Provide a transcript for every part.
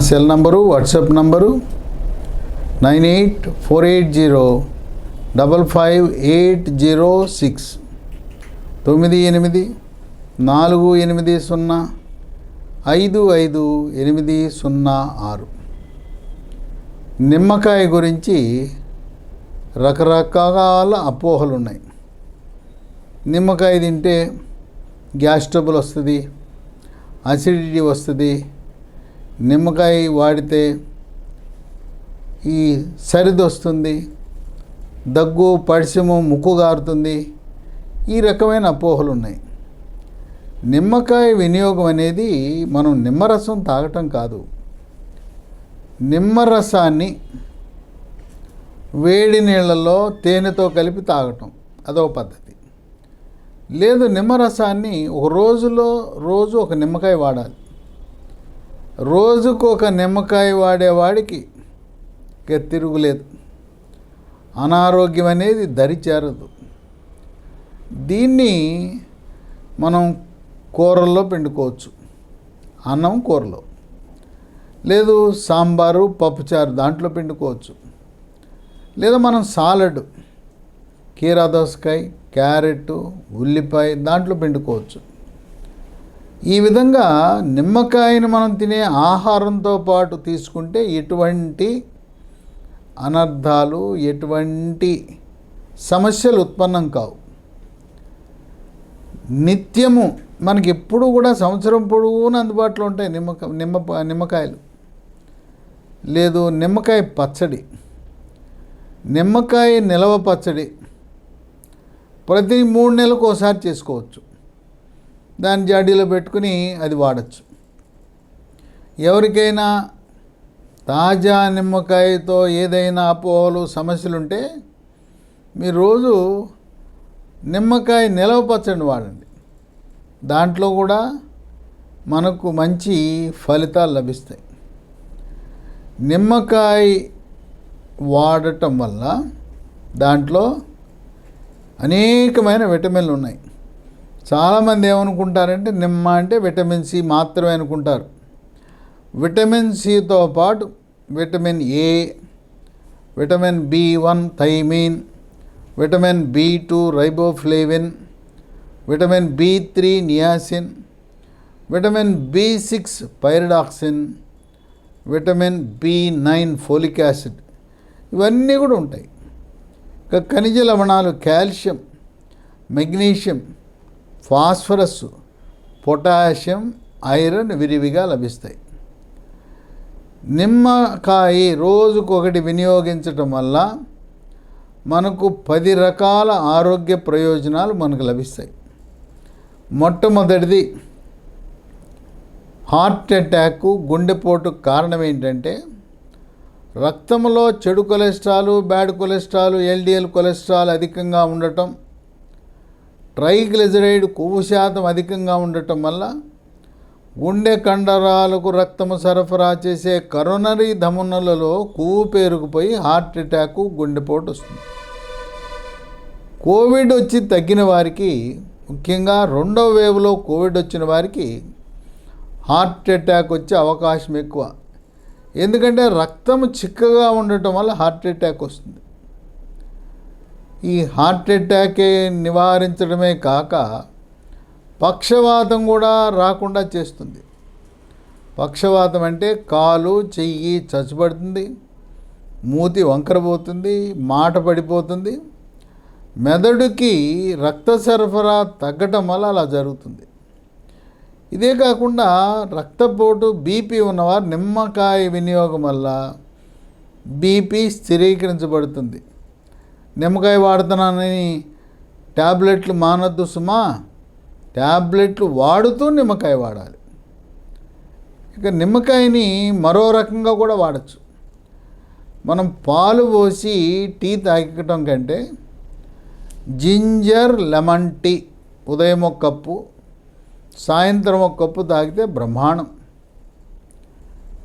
Cell number WhatsApp number nine eight four eight zero double five eight zero six తొమ్మిది ఎనిమిది నాలుగు ఎనిమిది సున్నా ఐదు ఐదు ఎనిమిది సున్నా ఆరు. నిమ్మకాయ గురించి రకరకాల అపోహలు ఉన్నాయి నిమ్మకాయ తింటే గ్యాస్ ట్రబుల్ వస్తుంది అసిడిటీ వస్తుంది. నిమ్మకాయ వాడితే ఈ సరిది వస్తుంది దగ్గు పడిసెము ముక్కు గారుతుంది. ఈ రకమైన అపోహలు ఉన్నాయి నిమ్మకాయ వినియోగం అనేది మనం నిమ్మరసం తాగటం కాదు. నిమ్మరసాన్ని వేడి నీళ్ళలో తేనెతో కలిపి తాగటం. అదో పద్ధతి. లేదు నిమ్మరసాన్ని ఒక రోజులో రోజు ఒక నిమ్మకాయ వాడాలి. రోజుకు ఒక నిమ్మకాయ వాడేవాడికి ఇక తిరుగులేదు అనారోగ్యం అనేది దరిచేరదు దీన్ని మనం కూరల్లో పిండుకోవచ్చు. అన్నం కూరలో. లేదు సాంబారు పప్పుచారు దాంట్లో పిండుకోవచ్చు. లేదా మనం సాలడ్ కీరా దోసకాయ క్యారెట్ ఉల్లిపాయ దాంట్లో పిండుకోవచ్చు. ఈ విధంగా నిమ్మకాయను మనం తినే ఆహారంతో పాటు తీసుకుంటే ఎటువంటి అనర్థాలు ఎటువంటి సమస్యలు ఉత్పన్నం కావు. నిత్యము మనకి ఎప్పుడు కూడా సంవత్సరం పొడవునా అందుబాటులో ఉంటాయి నిమ్మక నిమ్మ నిమ్మకాయలు. లేదు నిమ్మకాయ పచ్చడి. నిమ్మకాయ నిలవ పచ్చడి. ప్రతి మూడు నెలలకు ఒకసారి చేసుకోవచ్చు. దాన్ని జాడీలో పెట్టుకుని అది వాడచ్చు. ఎవరికైనా తాజా నిమ్మకాయతో ఏదైనా అపోహలు సమస్యలు ఉంటే మీరు రోజు నిమ్మకాయ నిలవ పచ్చడి వాడండి. దాంట్లో కూడా మనకు మంచి ఫలితాలు లభిస్తాయి. నిమ్మకాయ వాడటం వల్ల దాంట్లో అనేకమైన విటమిన్లు ఉన్నాయి. చాలామంది ఏమనుకుంటారంటే నిమ్మ అంటే విటమిన్ సి మాత్రమే అనుకుంటారు. విటమిన్ సితో పాటు vitamin A vitamin B one thiamine vitamin B two riboflavin vitamin B three niacin vitamin B six pyridoxine vitamin B nine folic acid ఇవన్నీ కూడా ఉంటాయి. ఇంకా ఖనిజ లవణాలు calcium magnesium phosphorus potassium iron విరివిగా లభిస్తాయి. నిమ్మకాయ రోజుకొకటి వినియోగించటం వల్ల మనకు పది రకాల ఆరోగ్య ప్రయోజనాలు మనకు లభిస్తాయి. మొట్టమొదటిది హార్ట్ అటాక్ గుండెపోటు కారణం ఏంటంటే రక్తంలో చెడు cholesterol bad cholesterol LDL cholesterol అధికంగా ఉండటం ట్రైగ్లిజరైడ్ కొవ్వు శాతం అధికంగా ఉండటం వల్ల గుండె కండరాలకు రక్తము సరఫరా చేసే కరోనరీ ధమనులలో కొవ్వు పేరుకుపోయి హార్ట్ అటాక్ గుండెపోటు వస్తుంది. కోవిడ్ వచ్చి తగ్గిన వారికి ముఖ్యంగా రెండో వేవ్లో కోవిడ్ వచ్చిన వారికి హార్ట్ అటాక్ వచ్చే అవకాశం ఎక్కువ. ఎందుకంటే రక్తం చిక్కగా ఉండటం వల్ల హార్ట్ అటాక్ వస్తుంది. ఈ హార్ట్ అటాకే నివారించడమే కాక పక్షవాతం కూడా రాకుండా చేస్తుంది. పక్షవాతం అంటే కాలు చెయ్యి చచ్చుపడుతుంది మూతి వంకరపోతుంది మాట పడిపోతుంది. మెదడుకి రక్త సరఫరా తగ్గటం వల్ల అలా జరుగుతుంది. ఇదే కాకుండా రక్తపోటు బీపీ ఉన్నవారు నిమ్మకాయ వినియోగం వల్ల బీపీ స్థిరీకరించబడుతుంది. నిమ్మకాయ వాడుతున్నానని ట్యాబ్లెట్లు మానద్దు సుమా. ట్యాబ్లెట్లు వాడుతూ నిమ్మకాయ వాడాలి. ఇక నిమ్మకాయని మరో రకంగా కూడా వాడచ్చు. మనం పాలు పోసి టీ తాగటం కంటే జింజర్ లెమన్ టీ ఉదయం ఒక కప్పు సాయంత్రం ఒక కప్పు తాగితే బ్రహ్మాండం.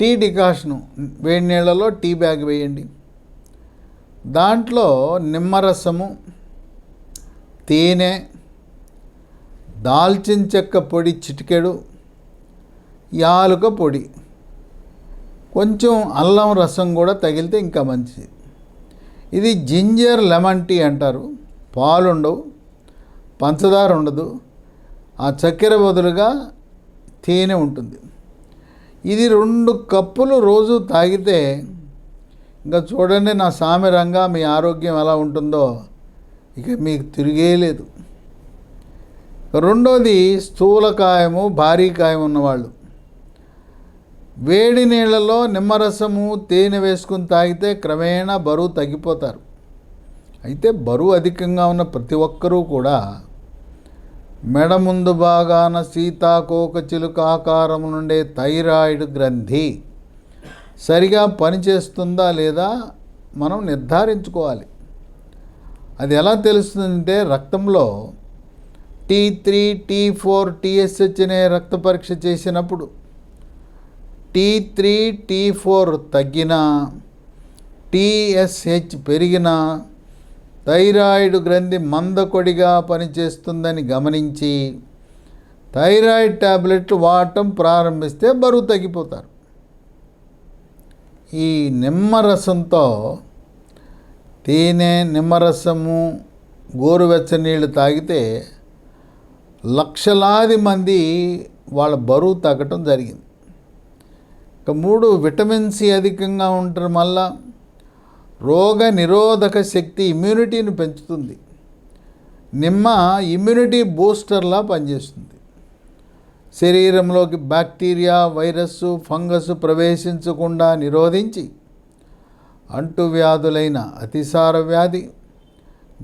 టీ డికాషను వేడి నీళ్ళలో టీ బ్యాగ్ వేయండి. దాంట్లో నిమ్మరసము తేనె దాల్చిన చెక్క పొడి చిటికెడు యాలుక పొడి. కొంచెం అల్లం రసం కూడా తగిలితే ఇంకా మంచిది. ఇది జింజర్ లెమన్ టీ అంటారు. పాలుండవు పంచదార ఉండదు ఆ చక్కెర బదులుగా తేనె ఉంటుంది. ఇది రెండు కప్పులు రోజు తాగితే ఇంకా చూడండి నా సామిరంగా మీ ఆరోగ్యం ఎలా ఉంటుందో. ఇక మీకు తిరిగేలేదు రెండోది స్థూలకాయము భారీకాయం ఉన్నవాళ్ళు. వేడి నీళ్ళలో నిమ్మరసము తేనె వేసుకుని తాగితే క్రమేణా బరువు తగ్గిపోతారు. అయితే బరువు అధికంగా ఉన్న ప్రతి ఒక్కరూ కూడా మెడ ముందు భాగాన సీతాకోక చిలుక ఆకారం నుండే థైరాయిడ్ గ్రంథి. సరిగా పనిచేస్తుందా లేదా మనం నిర్ధారించుకోవాలి. అది ఎలా తెలుస్తుందంటే రక్తంలో T three T four TSH అనే రక్త పరీక్ష చేసినప్పుడు టీ త్రీ టీ ఫోర్ తగ్గినా టీఎస్హెచ్ పెరిగినా థైరాయిడ్ గ్రంథి మందకొడిగా పనిచేస్తుందని గమనించి థైరాయిడ్ ట్యాబ్లెట్లు వాడటం ప్రారంభిస్తే బరువు తగ్గిపోతారు. ఈ నిమ్మరసంతో తేనె నిమ్మరసము గోరువెచ్చని నీళ్ళు తాగితే లక్షలాది మంది వాళ్ళ బరువు తగ్గటం జరిగింది. ఇక మూడు విటమిన్ సి అధికంగా ఉండటం వల్ల రోగ నిరోధక శక్తి ఇమ్యూనిటీని పెంచుతుంది. నిమ్మ ఇమ్యూనిటీ బూస్టర్లా పనిచేస్తుంది. శరీరంలోకి బ్యాక్టీరియా వైరస్ ఫంగస్ ప్రవేశించకుండా నిరోధించి అంటువ్యాధులైన అతిసార వ్యాధి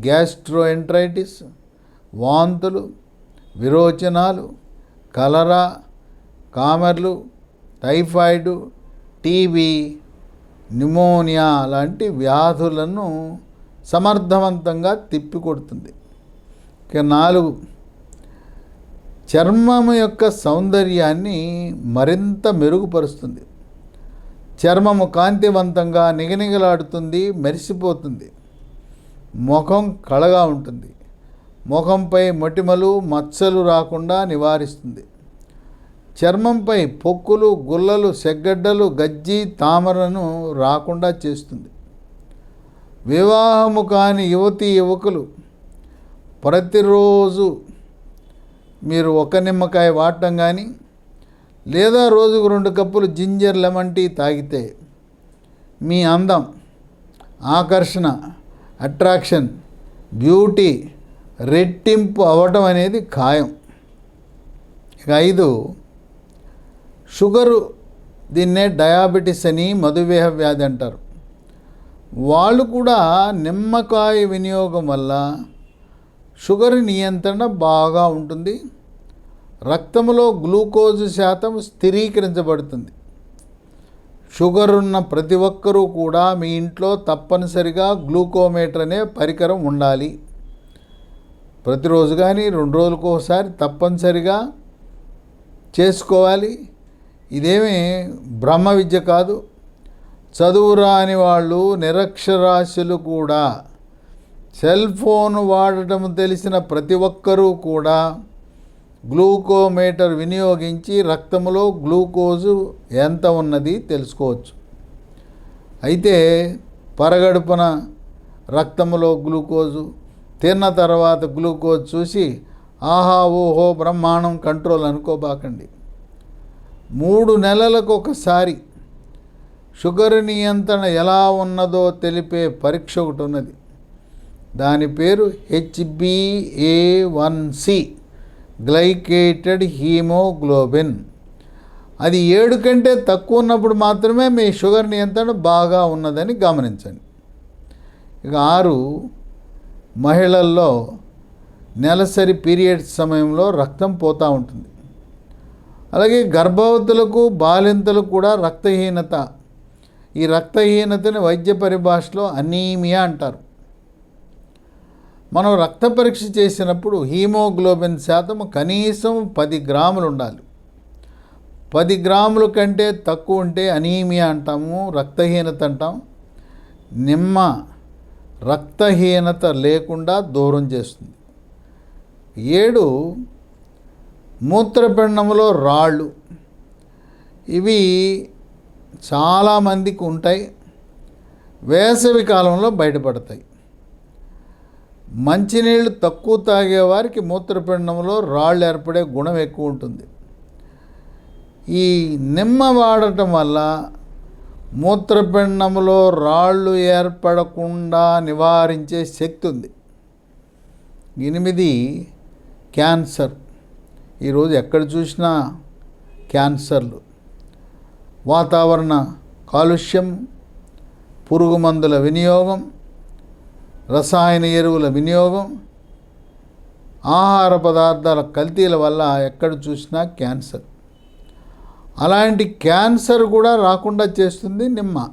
గ్యాస్ట్రోఎంట్రైటిస్ వాంతులు విరోచనాలు కలరా కామెర్లు టైఫాయిడ్ టీబీ న్యూమోనియా లాంటి వ్యాధులను సమర్థవంతంగా తిప్పికొడుతుంది. ఇక నాలుగు చర్మము యొక్క సౌందర్యాన్ని మరింత మెరుగుపరుస్తుంది. చర్మము కాంతివంతంగా నిగనిగలాడుతుంది మెరిసిపోతుంది. ముఖం కళగా ఉంటుంది. ముఖంపై మొటిమలు మచ్చలు రాకుండా నివారిస్తుంది. చర్మంపై పొక్కులు గుల్లలు సెగ్గడ్డలు గజ్జి తామరను రాకుండా చేస్తుంది. వివాహము కాని యువతి యువకులు ప్రతిరోజు మీరు ఒక నిమ్మకాయ వాడటం కానీ లేదా రోజుకు రెండు కప్పులు జింజర్ లెమన్ టీ తాగితే మీ అందం ఆకర్షణ అట్రాక్షన్ బ్యూటీ రెట్టింపు అవ్వటం అనేది ఖాయం. ఇక ఐదు షుగరు దీన్నే డయాబెటిస్ అని మధుమేహ వ్యాధి అంటారు. వాళ్ళు కూడా నిమ్మకాయ వినియోగం వల్ల షుగర్ నియంత్రణ బాగా ఉంటుంది. రక్తంలో గ్లూకోజ్ శాతం స్థిరీకరించబడుతుంది. షుగర్ ఉన్న ప్రతి ఒక్కరూ కూడా మీ ఇంట్లో తప్పనిసరిగా గ్లూకోమీటర్ అనే పరికరం ఉండాలి. ప్రతిరోజు కానీ రెండు రోజులకు ఒకసారి తప్పనిసరిగా చేసుకోవాలి. ఇదేమి బ్రహ్మ విద్య కాదు. చదువు రాని వాళ్ళు నిరక్షరాస్యులు కూడా. సెల్ ఫోన్ వాడటం తెలిసిన ప్రతి ఒక్కరూ కూడా గ్లూకోమీటర్ వినియోగించి రక్తంలో గ్లూకోజు ఎంత ఉన్నది తెలుసుకోవచ్చు. అయితే పరగడుపున రక్తంలో గ్లూకోజు తిన్న తర్వాత గ్లూకోజ్ చూసి ఆహా ఓహో బ్రహ్మాండం కంట్రోల్ అనుకోబాకండి. మూడు నెలలకు ఒకసారి షుగర్ నియంత్రణ ఎలా ఉన్నదో తెలిపే పరీక్ష ఒకటి ఉన్నది. దాని పేరు HBA one C glycated haemoglobin. అది ఏడు కంటే తక్కువ ఉన్నప్పుడు మాత్రమే మీ షుగర్ నియంత్రణ బాగా ఉన్నదని గమనించండి. ఇక ఆరు మహిళల్లో నెలసరి పీరియడ్స్ సమయంలో రక్తం పోతూ ఉంటుంది. అలాగే గర్భవతులకు బాలింతలకు కూడా రక్తహీనత. ఈ రక్తహీనతని వైద్య పరిభాషలో అనీమియా అంటారు. మనం రక్త పరీక్ష చేసినప్పుడు హీమోగ్లోబిన్ శాతం కనీసం పది గ్రాములు ఉండాలి. పది గ్రాముల కంటే తక్కువ ఉంటే అనీమియా అంటాము రక్తహీనత అంటాం. నిమ్మ రక్తహీనత లేకుండా దూరం చేస్తుంది. ఏడు మూత్రపిండంలో రాళ్ళు. ఇవి చాలామందికి ఉంటాయి. వేసవి కాలంలో బయటపడతాయి. మంచినీళ్ళు తక్కువ తాగేవారికి మూత్రపిండంలో రాళ్ళు ఏర్పడే గుణం ఎక్కువ ఉంటుంది. ఈ నిమ్మ వాడటం వల్ల మూత్రపిండంలో రాళ్ళు ఏర్పడకుండా నివారించే శక్తి ఉంది. ఎనిమిది క్యాన్సర్. ఈరోజు ఎక్కడ చూసినా క్యాన్సర్లు. వాతావరణ కాలుష్యం పురుగు మందుల వినియోగం రసాయన ఎరువుల వినియోగం ఆహార పదార్థాల కల్తీల వల్ల ఎక్కడ చూసినా క్యాన్సర్. అలాంటి క్యాన్సర్ కూడా రాకుండా చేస్తుంది నిమ్మ.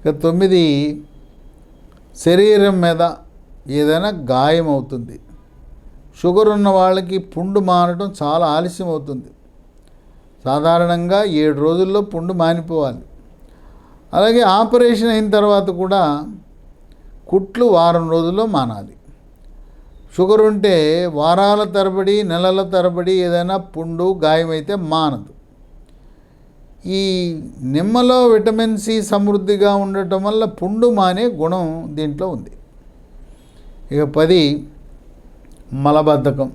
ఇక తొమ్మిది శరీరం మీద ఏదైనా గాయం అవుతుంది షుగర్ ఉన్న వాళ్ళకి పుండు మానడం చాలా ఆలస్యం అవుతుంది. సాధారణంగా ఏడు రోజుల్లో పుండు మానిపోవాలి. అలాగే ఆపరేషన్ అయిన తర్వాత కూడా కుట్లు వారం రోజుల్లో మానాలి. షుగర్ ఉంటే వారాల తరబడి నెలల తరబడి ఏదైనా పుండు గాయమైతే మానదు. ఈ నిమ్మలో విటమిన్ సి సమృద్ధిగా ఉండటం వల్ల పుండు మానే గుణం దీంట్లో ఉంది. ఇక పది మలబద్ధకం.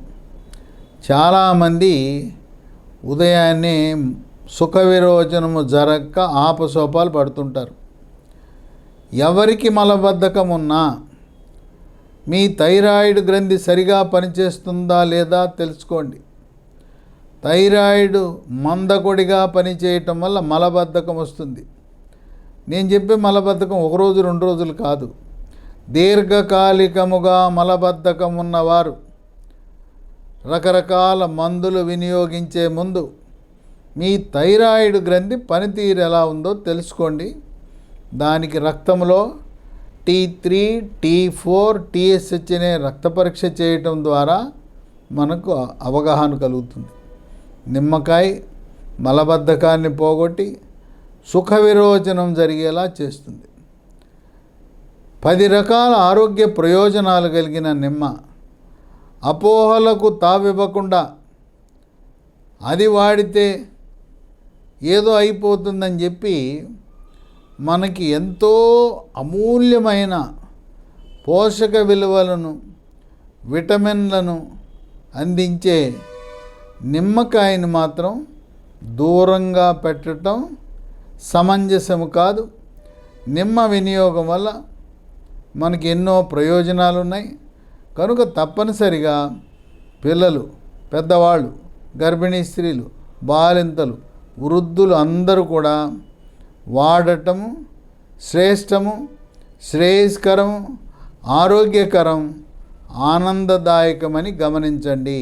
చాలామంది ఉదయాన్నే సుఖ విరోచనము జరగక ఆపసోపాలు పడుతుంటారు. ఎవరికి మలబద్ధకం ఉన్నా మీ థైరాయిడ్ గ్రంథి సరిగా పనిచేస్తుందా లేదా తెలుసుకోండి. థైరాయిడ్ మందకొడిగా పనిచేయటం వల్ల మలబద్ధకం వస్తుంది. నేను చెప్పే మలబద్ధకం ఒక రోజు రెండు రోజులు కాదు. దీర్ఘకాలికముగా మలబద్ధకం ఉన్నవారు రకరకాల మందులు వినియోగించే ముందు మీ థైరాయిడ్ గ్రంథి పనితీరు ఎలా ఉందో తెలుసుకోండి. దానికి రక్తంలో T three T four TSH అనే రక్త పరీక్ష చేయటం ద్వారా మనకు అవగాహన కలుగుతుంది. నిమ్మకాయ మలబద్ధకాన్ని పోగొట్టి సుఖ విరోచనం జరిగేలా చేస్తుంది. పది రకాల ఆరోగ్య ప్రయోజనాలు కలిగిన నిమ్మ అపోహలకు తావివ్వకుండా అది వాడితే ఏదో అయిపోతుందని చెప్పి మనకి ఎంతో అమూల్యమైన పోషక విలువలను విటమిన్లను అందించే నిమ్మకాయని మాత్రం దూరంగా పెట్టడం సమంజసము కాదు. నిమ్మ వినియోగం వల్ల మనకి ఎన్నో ప్రయోజనాలు ఉన్నాయి కనుక తప్పనిసరిగా పిల్లలు పెద్దవాళ్ళు గర్భిణీ స్త్రీలు బాలింతలు వృద్ధులు అందరూ కూడా వాడటము శ్రేష్టము శ్రేయస్కరం ఆరోగ్యకరం ఆనందదాయకమని గమనించండి.